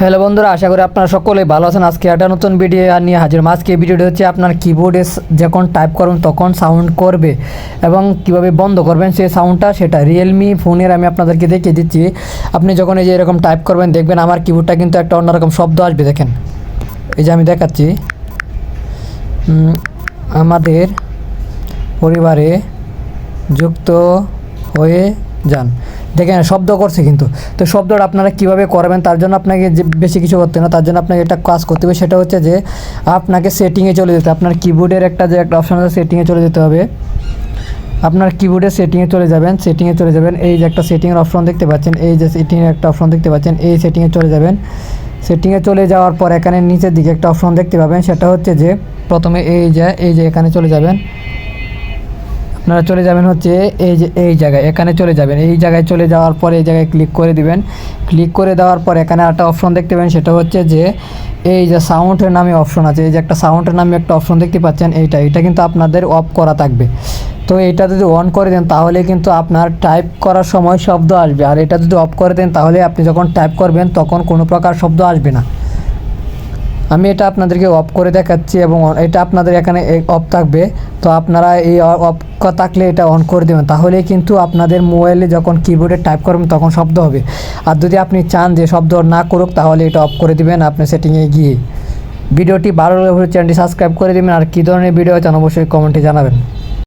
Hello বন্ধুরা, আশা করি আপনারা সকলে ভালো আছেন। আজকে একটা নতুন ভিডিও আর নিয়ে হাজির। আজকে ভিডিওটি হচ্ছে আপনার কিবোর্ডে যখন টাইপ করুন তখন সাউন্ড করবে এবং কীভাবে বন্ধ করবেন সেই সাউন্ডটা সেটা রিয়েলমি ফোনের আমি আপনাদেরকে দেখিয়ে দিচ্ছি। আপনি যখন এই যে এরকম টাইপ করবেন, দেখবেন আমার কিবোর্ডটা কিন্তু একটা অন্যরকম শব্দ আসবে, দেখেন। এই যে আমি দেখাচ্ছি। আমাদের পরিবারে যুক্ত হয়ে যান। দেখেন, শব্দ করছে কিন্তু। তো শব্দটা আপনারা কীভাবে করবেন, তার জন্য আপনাকে যে বেশি কিছু করতে না, তার জন্য আপনাকে একটা কাজ করতে হবে, সেটা হচ্ছে যে আপনাকে সেটিংয়ে চলে যেতে। আপনার কিবোর্ডের একটা যে একটা অপশন আছে সেটিংয়ে চলে যেতে হবে। আপনার কিবোর্ডের সেটিংয়ে চলে যাবেন সেটিংয়ে চলে যাবেন, এই যে একটা সেটিংয়ের অপশন দেখতে পাচ্ছেন, এই যে সেটিংয়ের একটা অপশন দেখতে পাচ্ছেন, এই সেটিংয়ে চলে যাবেন। সেটিংয়ে চলে যাওয়ার পর এখানে নিচের দিকে একটা অপশন দেখতে পাবেন, সেটা হচ্ছে যে প্রথমে এই যে এই যে এখানে চলে যাবেন। আপনারা চলে যাবেন হচ্ছে এই যে, এই জায়গায়, এখানে চলে যাবেন। এই জায়গায় চলে যাওয়ার পর এই জায়গায় ক্লিক করে দিবেন। ক্লিক করে দেওয়ার পর এখানে একটা অপশন দেখতে পাবেন, সেটা হচ্ছে যে এই যে সাউন্ডের নামে অপশন আছে। এই যে একটা সাউন্ডের নামে একটা অপশন দেখতে পাচ্ছেন, এইটা এটা কিন্তু আপনাদের অফ করা থাকবে। তো এটা যদি অন করে দেন, তাহলে কিন্তু আপনার টাইপ করার সময় শব্দ আসবে। আর এটা যদি অফ করে দেন, তাহলে আপনি যখন টাইপ করবেন, তখন কোনো প্রকার শব্দ আসবে না। আমি এটা আপনাদেরকে অফ করে দেখাচ্ছি এবং এটা আপনাদের এখানে অফ থাকবে। তো আপনারা এই অফ থাকলে এটা অন করে দেবেন। তাহলেই কিন্তু আপনাদের মোবাইলে যখন কিবোর্ডে টাইপ করবেন, তখন শব্দ হবে। আর যদি আপনি চান যে শব্দ না করুক, তাহলে এটা অফ করে দিবেন আপনি সেটিংয়ে গিয়ে। ভিডিওটি ভালো লাগলে চ্যানেলটি সাবস্ক্রাইব করে দেবেন। আর কী ধরনের ভিডিও চান অবশ্যই কমেন্টে জানাবেন।